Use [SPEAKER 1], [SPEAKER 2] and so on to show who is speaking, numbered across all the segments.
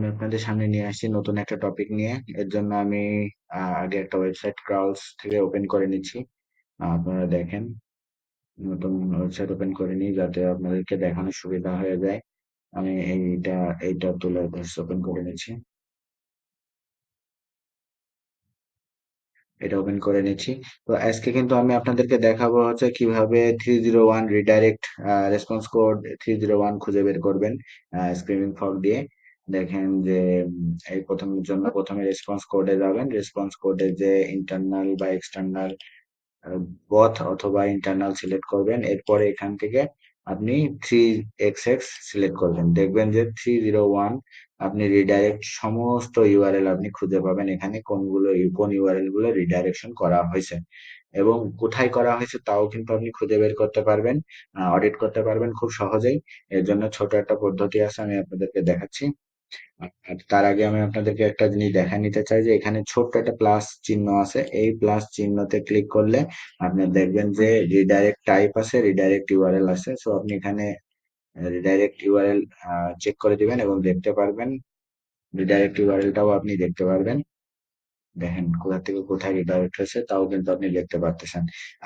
[SPEAKER 1] আমি আপনাদের সামনে নিয়ে আসছি নতুন একটা টপিক নিয়ে। এর জন্য আমি আগে একটা ওয়েবসাইট ক্রাউলস থেকে ওপেন করে নিচ্ছি। আপনারা দেখেন। নতুন ওয়েবসাইট ওপেন করে নিই যাতে আপনাদেরকে দেখানোর সুবিধা হয়ে যায়। আমি এইটা এইটা তুলে ওপেন করে নিচ্ছি। এটা ওপেন করে নিচ্ছি। তো আজকে কিন্তু আমি আপনাদেরকে দেখাবো হচ্ছে কীভাবে three zero one redirect response code three zero one খুঁজে বের করবেন স্ক্রিমিং ফগ দিয়ে। দেখেন যে, এই প্রথমের জন্য প্রথমে রেসপন্স কোডে যাবেন। রেসপন্স কোডে যে ইন্টারনাল বা এক্সটার্নাল বথ অথবা ইন্টারনাল সিলেক্ট করবেন। এরপরে এখান থেকে আপনি থ্রি এক্স এক্স সিলেক্ট করবেন। দেখবেন যে থ্রি জিরো ওয়ান আপনি রিডাইরেক্ট সমস্ত ইউআরএল আপনি খুঁজে পাবেন। এখানে কোনগুলো, কোন ইউআরএলগুলো রিডাইরেকশন করা হয়েছে। এবং কোথায় করা হয়েছে তাও কিন্তু আপনি খুঁজে বের করতে পারবেন অডিট করতে পারবেন খুব সহজেই। এর জন্য ছোট একটা পদ্ধতি আছে, আমি আপনাদেরকে দেখাচ্ছি। আর তার আগে আমি আপনাদেরকে একটা জিনিস দেখা নিতে চাই যে এখানে ছোট্ট একটা প্লাস চিহ্ন আছে। এই প্লাস চিহ্নতে ক্লিক করলে আপনি দেখবেন যে রিডাইরেক্ট টাইপ আছে রিডাইরেক্ট ইউআরএল আছে। সো আপনি এখানে রিডাইরেক্ট ইউআরএল চেক করে দিবেন এবং দেখতে পারবেন রিডাইরেক্ট ইউআরএলটাও আপনি দেখতে পারবেন। দেখেন কোথা থেকে কোথায় রিডাইরেক্ট হয়েছে, তাও কিন্তু আপনি দেখতে পারতেছেন।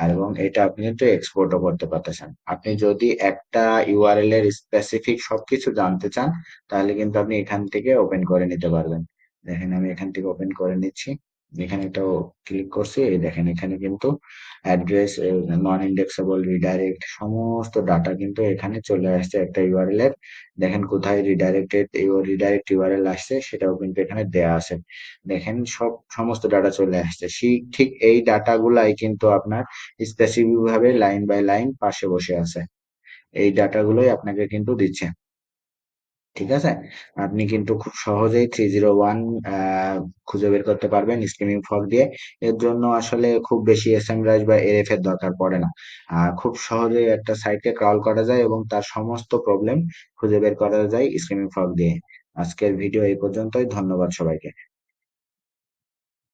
[SPEAKER 1] এবং এটা আপনি কিন্তু এক্সপোর্টও করতে পারতেছেন। আপনি যদি একটা ইউআরএল এর স্পেসিফিক সবকিছু জানতে চান, তাহলে কিন্তু আপনি এখান থেকে ওপেন করে নিতে পারবেন। দেখেন আমি এখান থেকে ওপেন করে নিচ্ছি। এখানে এটাও ক্লিক করছি এই দেখেন এখানে কিন্তু অ্যাড্রেস নন ইন্ডেক্সেবল রিডাইরেক্ট সমস্ত ডাটা কিন্তু এখানে চলে আসছে একটা ইউআরএল এর। দেখেন কোথায় রিডাইরেক্টেড রিডাইরেক্ট ইউআরএল আসছে, সেটাও কিন্তু এখানে দেয়া আছে। দেখেন সব, সমস্ত ডাটা চলে আসছে। সেই ঠিক এই ডাটা ডাটাগুলাই কিন্তু আপনার স্পেসিফিক ভাবে লাইন বাই লাইন পাশে বসে আছে। এই ডাটা ডাটাগুলোই আপনাকে কিন্তু দিচ্ছে। ঠিক আছে? আপনি কিন্তু খুব সহজেই থ্রি জিরো ওয়ান খুঁজে বের করতে পারবেন স্কিমিং ফগ দিয়ে। এর জন্য আসলে খুব বেশি এস এম রাইজ বা এর এফ এর দরকার পড়ে না। খুব সহজেই একটা সাইটকে ক্রাউল করা যায় এবং তার সমস্ত প্রবলেম খুঁজে বের করা যায় স্কিমিং ফগ দিয়ে। আজকের ভিডিও এই পর্যন্তই। ধন্যবাদ সবাইকে।